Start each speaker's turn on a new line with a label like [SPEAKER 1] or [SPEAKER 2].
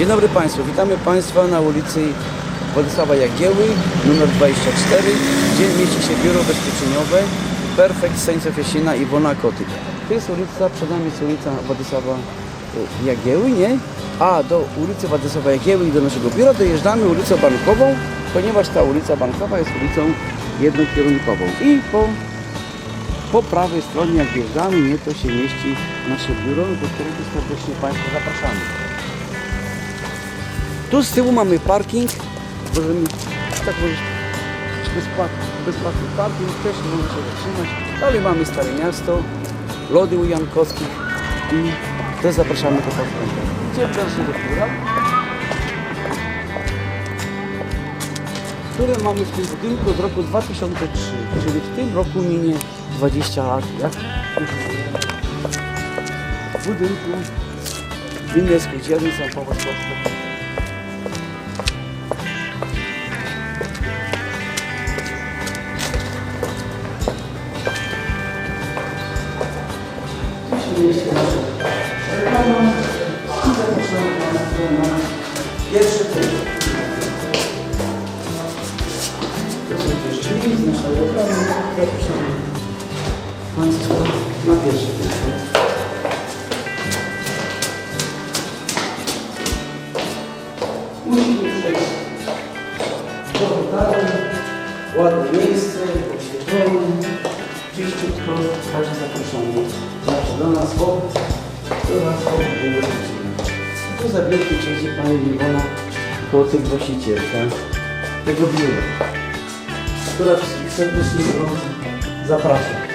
[SPEAKER 1] Dzień dobry Państwu, witamy Państwa na ulicy Władysława Jagieły, numer 24, gdzie mieści się biuro ubezpieczeniowe Perfect Saints of Jesina Iwona Kotyk. To jest ulica, przed nami jest ulica Władysława y, Jagieły, nie? A do ulicy Władysława Jagieły i do naszego biura dojeżdżamy ulicą Bankową, ponieważ ta ulica Bankowa jest ulicą jednokierunkową. I po po prawej stronie, jak wjeżdżamy, nie, to się mieści nasze biuro, do którego serdecznie Państwa zapraszamy. Tu z tyłu mamy parking, możemy tak powiedzieć, bezpłatny, bezpłatny parking, też możemy się zatrzymać. Dalej mamy Stare Miasto, lody u Jankowskich i też zapraszamy do Państwa. Idziemy teraz do biura, które mamy w tym budynku od roku 2003, czyli w tym roku minie 20 lat. Jak w budynku gminy spółdzielni są Powodkowskie. Pierwszy punkt. To są też drzwi z lokalu. Zapraszamy Państwa na pierwszy punkt. Musimy przejść do. Ładne miejsce, oświetlone, czyściutko, także zapraszamy zawsze do nas, bo do nas było Tu za wielkie przejdzie Pani Iwona Kołotyk właścicielka tego biura, która wszystkich serdecznie zaprasza.